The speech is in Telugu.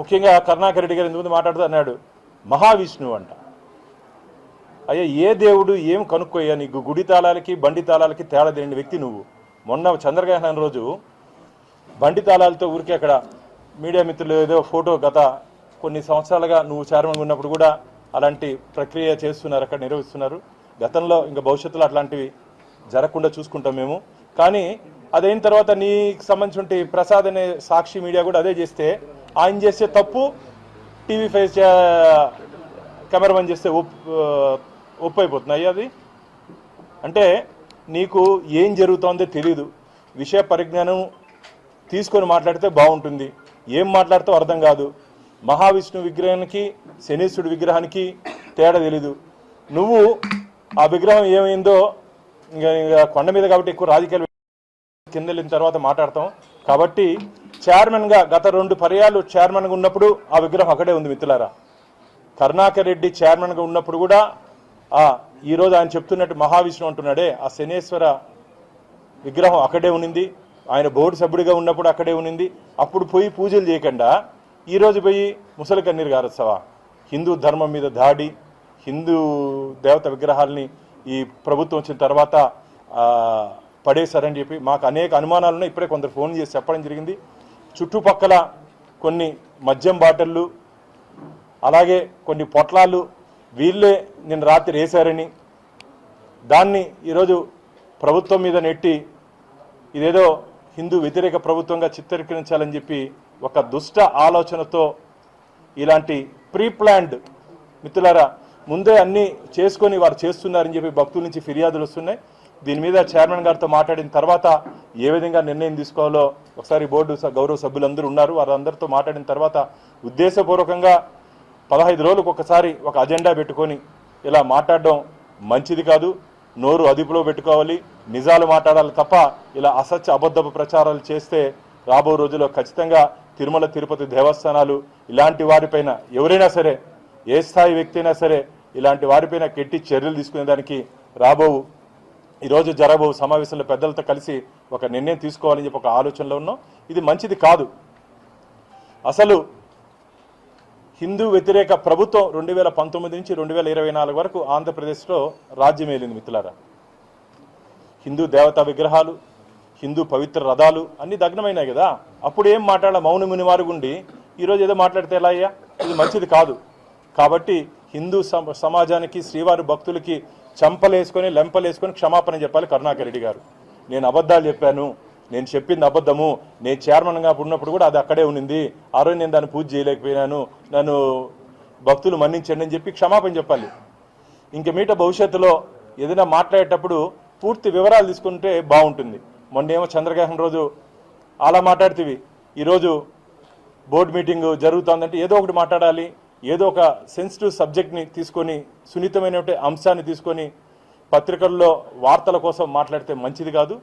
ముఖ్యంగా కరుణాకర్ రెడ్డి గారు ఇంతకుముందు మాట్లాడుతూ అన్నాడు మహావిష్ణువు అంట. అయ్యా ఏ దేవుడు ఏం కనుక్కోయ్యా? నీకు గుడి తాళాలకి బండి తాళాలకి తేడా తెలియని వ్యక్తి నువ్వు. మొన్న చంద్రగ్రహణం రోజు బండి తాళాలతో ఊరికే అక్కడ మీడియా మిత్రులు ఏదో ఫోటో గత కొన్ని సంవత్సరాలుగా నువ్వు చైర్మన్ ఉన్నప్పుడు కూడా అలాంటి ప్రక్రియ చేస్తున్నారు అక్కడ నిర్వహిస్తున్నారు. గతంలో ఇంకా భవిష్యత్తులో అట్లాంటివి జరగకుండా చూసుకుంటాం మేము. కానీ అదైన తర్వాత నీకు సంబంధించిన ప్రసాద్ అనే సాక్షి మీడియా కూడా అదే చేస్తే ఆయన చేసే తప్పు టీవీ ఫైవ్ కెమెరామెన్ చేస్తే ఒప్ ఒప్పు అయిపోతున్నాయి అది? అంటే నీకు ఏం జరుగుతోందో తెలియదు విషయ పరిజ్ఞానం తీసుకొని మాట్లాడితే బాగుంటుంది. ఏం మాట్లాడితే అర్థం కాదు. మహావిష్ణు విగ్రహానికి శనీశ్వరుడి విగ్రహానికి తేడా తెలీదు. నువ్వు ఆ విగ్రహం ఏమైందో ఇంకా కొండ మీద కాబట్టి ఎక్కువ రాజకీయాలు కింద వెళ్ళిన తర్వాత మాట్లాడతాం. కాబట్టి చైర్మన్గా గత రెండు పర్యాలు చైర్మన్గా ఉన్నప్పుడు ఆ విగ్రహం అక్కడే ఉంది మిత్రులారా. కరుణాకర్ రెడ్డి చైర్మన్గా ఉన్నప్పుడు కూడా ఆ ఈరోజు ఆయన చెప్తున్నట్టు మహావిష్ణు అంటున్నాడే ఆ శనేశ్వర విగ్రహం అక్కడే ఉన్నింది ఆయన బోర్డు సభ్యుడిగా ఉన్నప్పుడు అక్కడే ఉన్నింది అప్పుడు పోయి పూజలు చేయకుండా ఈరోజు పోయి ముసలి కన్నీరు గారత్సవ హిందూ ధర్మం మీద దాడి హిందూ దేవత విగ్రహాలని ఈ ప్రభుత్వం వచ్చిన తర్వాత పడేశారని చెప్పి మాకు అనేక అనుమానాలు ఉన్నాయి ఇప్పుడే కొందరు ఫోన్ చేసి చెప్పడం జరిగింది. చుట్టుపక్కల కొన్ని మద్యం బాటిళ్ళు అలాగే కొన్ని పొట్లాలు వీళ్ళే నిన్న రాత్రి వేశారని దాన్ని ఈరోజు ప్రభుత్వం మీద నెట్టి ఇదేదో హిందూ వ్యతిరేక ప్రభుత్వంగా చిత్రీకరించాలని చెప్పి ఒక దుష్ట ఆలోచనతో ఇలాంటి ప్రీ ప్లాన్డ్ మిత్రులారా ముందే అన్నీ చేసుకొని వారు చేస్తున్నారని చెప్పి భక్తుల నుంచి ఫిర్యాదులు వస్తున్నాయి. దీని మీద చైర్మన్ గారితో మాట్లాడిన తర్వాత ఏ విధంగా నిర్ణయం తీసుకోవాలో ఒకసారి బోర్డు స- గౌరవ సభ్యులందరూ ఉన్నారు. వారందరితో మాట్లాడిన తర్వాత ఉద్దేశపూర్వకంగా పదహైదు రోజులకు ఒకసారి ఒక అజెండా పెట్టుకొని ఇలా మాట్లాడడం మంచిది కాదు. నోరు అదుపులో పెట్టుకోవాలి. నిజాలు మాట్లాడాలి తప్ప ఇలా అసత్య అబద్ధపు ప్రచారాలు చేస్తే రాబో రోజుల్లో ఖచ్చితంగా తిరుమల తిరుపతి దేవస్థానాలు ఇలాంటి వారిపైన ఎవరైనా సరే ఏ స్థాయి వ్యక్తి అయినా సరే ఇలాంటి వారిపైన కెట్టి చర్యలు తీసుకునేదానికి రాబో ఈరోజు జరగబో సమావేశంలో పెద్దలతో కలిసి ఒక నిర్ణయం తీసుకోవాలని చెప్పి ఒక ఆలోచనలో ఉన్నాం. ఇది మంచిది కాదు. అసలు హిందూ వ్యతిరేక ప్రభుత్వం రెండు వేల పంతొమ్మిది నుంచి రెండు వేల ఇరవై నాలుగు వరకు ఆంధ్రప్రదేశ్లో రాజ్యమేలింది మిత్రులారా. హిందూ దేవతా విగ్రహాలు హిందూ పవిత్ర రథాలు అన్ని దగ్నమైనాయి కదా. అప్పుడు ఏం మాట్లాడాల మౌన మునివారు గుండి ఈరోజు ఏదో మాట్లాడితే ఎలా అయ్యా? ఇది మంచిది కాదు. కాబట్టి హిందూ సమాజానికి శ్రీవారి భక్తులకి చంపలేసుకొని లెంపలేసుకొని క్షమాపణ చెప్పాలి కరుణాకర్ రెడ్డి గారు. నేను అబద్ధాలు చెప్పాను. నేను చెప్పింది అబద్ధము. నేను చైర్మన్గా ఉన్నప్పుడు కూడా అది అక్కడే ఉన్నింది ఆ రోజు నేను దాన్ని పూజ చేయలేకపోయినాను. నన్ను భక్తులు మన్నించండి అని చెప్పి క్షమాపణ చెప్పాలి. ఇంక మీట భవిష్యత్తులో ఏదైనా మాట్లాడేటప్పుడు పూర్తి వివరాలు తీసుకుంటే బాగుంటుంది. మొన్న ఏమో చంద్రగ్రహణం రోజు అలా మాట్లాడుతీవి. ఈరోజు బోర్డు మీటింగ్ జరుగుతోందంటే ఏదో ఒకటి మాట్లాడాలి. ఏదో ఒక సెన్సిటివ్ సబ్జెక్ట్ని తీసుకొని సున్నితమైన అంశాన్ని తీసుకొని పత్రికల్లో వార్తల కోసం మాట్లాడితే మంచిది కాదు.